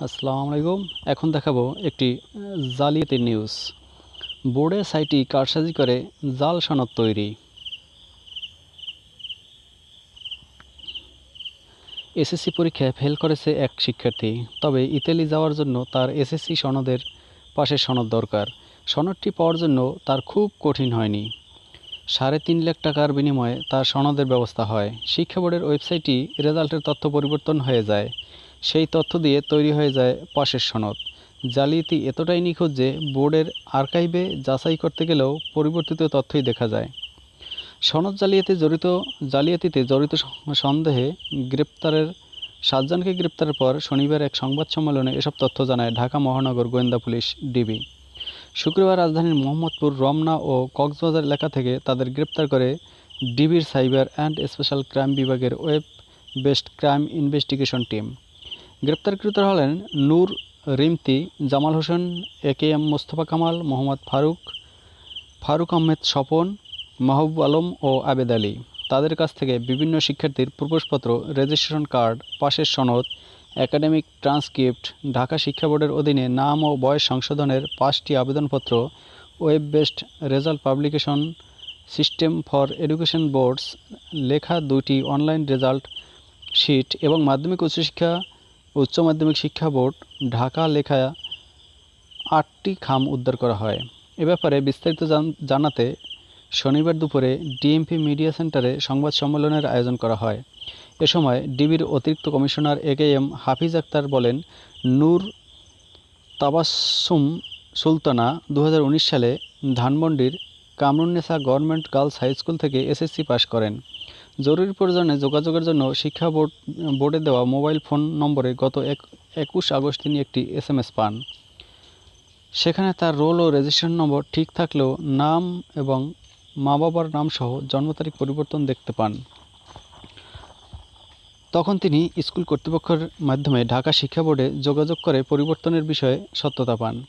আসসালামু আলাইকুম। এখন দেখাবো একটি আহ, জালিয়াতি নিউজ। বোর্ডের সাইটটি কারসাজি করে জাল সনদ তৈরি। এসএসসি পরীক্ষায় ফেল করেছে এক শিক্ষার্থী তবে ইতালি যাওয়ার জন্য তার এসএসসি সনদের পাশে সনদ দরকার। সনদটি পাওয়ার জন্য তার খুব কঠিন হয়নি। সাড়ে তিন লাখ টাকার বিনিময়ে তার সনদের ব্যবস্থা হয়। শিক্ষা বোর্ডের ওয়েবসাইটটি রেজাল্টের তথ্য পরিবর্তন হয়ে যায়। সেই তথ্য দিয়ে তৈরি হয়ে যায় পাশের সনদ। জালিয়াতি এতটাই নিখুঁত যে বোর্ডের আর্কাইভে যাচাই করতে গেলেও পরিবর্তিত তথ্যই দেখা যায়। সনদ জালিয়াতি জড়িত, জালিয়াতিতে জড়িত সন্দেহে গ্রেপ্তারের, সাতজনকে গ্রেপ্তারের পর শনিবার এক সংবাদ সম্মেলনে এসব তথ্য জানায় ঢাকা মহানগর গোয়েন্দা পুলিশ ডিবি। শুক্রবার রাজধানীর মোহাম্মদপুর, রমনা ও কক্সবাজার এলাকা থেকে তাদের গ্রেপ্তার করে ডিবির সাইবার অ্যান্ড স্পেশাল ক্রাইম বিভাগের web best crime investigation team. গ্রেপ্তারকৃতরা হলেন Noor, Rimti, Jamal Hossain, A K M Mostafa Kamal, Mohammad Faruk Faruk Ahmed Swapan, Mahbub Alam ও আবেদ আলী। তাদের কাছ থেকে বিভিন্ন শিক্ষার্থীর প্রবেশপত্র, রেজিস্ট্রেশন কার্ড, পাশের সনদ, একাডেমিক ট্রান্সক্রিপ্ট, ঢাকা শিক্ষা বোর্ডের অধীনে নাম ও বয়স সংশোধনের পাঁচটি আবেদনপত্র, web based result publication system for education boards, লেখা দুইটি অনলাইন রেজাল্ট শিট এবং মাধ্যমিক উচ্চশিক্ষা উচ্চ মাধ্যমিক শিক্ষা বোর্ড ঢাকা লেখা আটটি খাম উদ্ধার করা হয়। এ ব্যাপারে বিস্তারিত জানাতে শনিবার দুপুরে ডিএমপি মিডিয়া সেন্টারে সংবাদ সম্মেলনের আয়োজন করা হয়। এ সময় ডিবির অতিরিক্ত commissioner A K M Hafiz Akhtar বলেন, নূর তাবাসসুম সুলতানা দু হাজার উনিশ সালে ধানমন্ডির Kamrunnesa government girls high school থেকে এসএসসি পাশ করেন। জরুরি প্রয়োজনে যোগাযোগের জন্য শিক্ষা বোর্ড, বোর্ডে দেওয়া মোবাইল ফোন নম্বরে গত এক, একুশ আগস্ট তিনি একটি এস এম এস পান। সেখানে তার রোল ও রেজিস্ট্রেশন নম্বর ঠিক থাকলেও নাম এবং মা বাবার নাম সহ জন্ম তারিখ পরিবর্তন দেখতে পান। তখন তিনি স্কুল কর্তৃপক্ষের মাধ্যমে ঢাকা শিক্ষা বোর্ডে যোগাযোগ করে পরিবর্তনের বিষয়ে সত্যতা পান।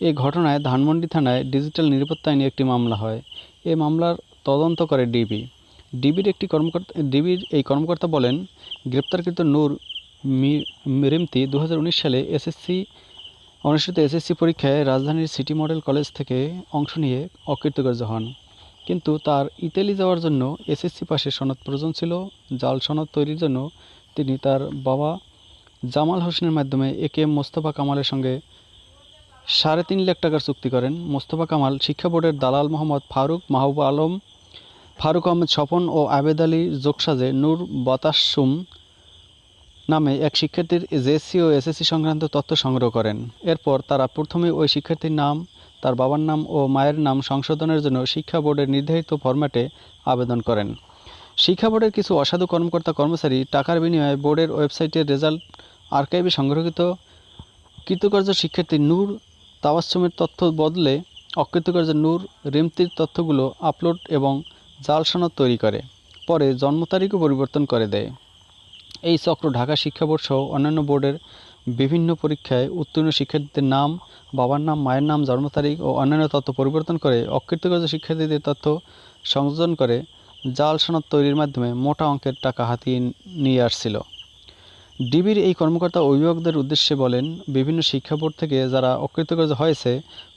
এ ঘটনায় ধানমন্ডি থানায় ডিজিটাল নিরাপত্তা আইনে একটি মামলা হয়। এ মামলার তদন্ত করে ডিবি। ডিবির একটি কর্মকর্তা ডিবির এই কর্মকর্তা বলেন, গ্রেপ্তারকৃত নূর মি- রিমতি দু সালে এসএসসি অনুষ্ঠিত এসএসসি পরীক্ষায় রাজধানীর সিটি মডেল কলেজ থেকে অংশ নিয়ে অকৃতকার্য হন। কিন্তু তার ইতালি যাওয়ার জন্য এসএসসি পাশে সনদ প্রয়োজন ছিল, জাল সনদ তৈরির জন্য তিনি তার বাবা জামাল হোসেনের মাধ্যমে এ কে মোস্তফা কামালের সঙ্গে সাড়ে তিন লাখ টাকার চুক্তি করেন। মোস্তফা কামাল শিক্ষা বোর্ডের দালাল মোহাম্মদ ফারুক মাহবুব আলম ফারুক আহমেদ স্বপন ও আবেদ আলী যোগসাজে নূর বতাসুম নামে এক শিক্ষার্থীর জেএসসি ও এসএসসি সংক্রান্ত তথ্য সংগ্রহ করেন। এরপর তারা প্রথমে ওই শিক্ষার্থীর নাম, তার বাবার নাম ও মায়ের নাম সংশোধনের জন্য শিক্ষা বোর্ডের নির্ধারিত ফরম্যাটে আবেদন করেন। শিক্ষা বোর্ডের কিছু অসাধু কর্মকর্তা কর্মচারী টাকার বিনিময়ে বোর্ডের ওয়েবসাইটের রেজাল্ট আর্কাইভে সংরক্ষিত। কৃতকার্য শিক্ষার্থী নূর তাওয়াসুমের তথ্য বদলে অকৃতকার্য নূর রিমতির তথ্যগুলো আপলোড এবং জাল সনদ তৈরি করে, পরে জন্ম তারিখও পরিবর্তন করে দেয়। এই চক্র ঢাকা শিক্ষা বোর্ড সহ অন্যান্য বোর্ডের বিভিন্ন পরীক্ষায় উত্তীর্ণ শিক্ষার্থীদের নাম, বাবার নাম, মায়ের নাম, জন্ম তারিখ ও অন্যান্য তথ্য পরিবর্তন করে অকৃতকার্য শিক্ষার্থীদের তথ্য সংযোজন করে জাল সনদ তৈরির মাধ্যমে মোটা অঙ্কের টাকা হাতিয়ে নিয়ে আসছিল। ডিবির এই কর্মকর্তা অভিভাবকদের উদ্দেশ্যে বলেন, বিভিন্ন শিক্ষা বোর্ড থেকে যারা অকৃতকার্য হয়েছে,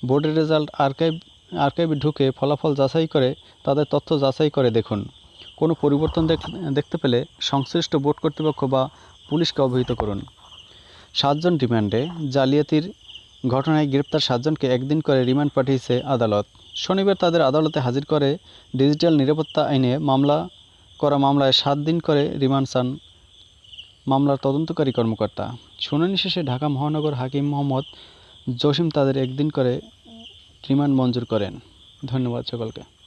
বোর্ডের রেজাল্ট আর্কাইভ আর্কাইভে ঢুকে ফলাফল যাচাই করে তাদের তথ্য যাচাই করে দেখুন। কোনো পরিবর্তন দেখ- দেখতে পেলে সংশ্লিষ্ট বোর্ড কর্তৃপক্ষ বা পুলিশকে অবহিত করুন। সাতজন রিমান্ডে জালিয়াতির ঘটনায় গ্রেপ্তার সাতজনকে একদিন করে রিমান্ড পাঠিয়েছে আদালত। শনিবার তাদের আদালতে হাজির করে ডিজিটাল নিরাপত্তা আইনে মামলা করা মামলায় সাত দিন করে রিমান্ড চান মামলার তদন্তকারী কর্মকর্তা। শুনানি শেষে ঢাকা মহানগর হাকিম মোহাম্মদ জসিম তাদের একদিন করে রিমান্ড মঞ্জুর করেন। ধন্যবাদ সকলকে।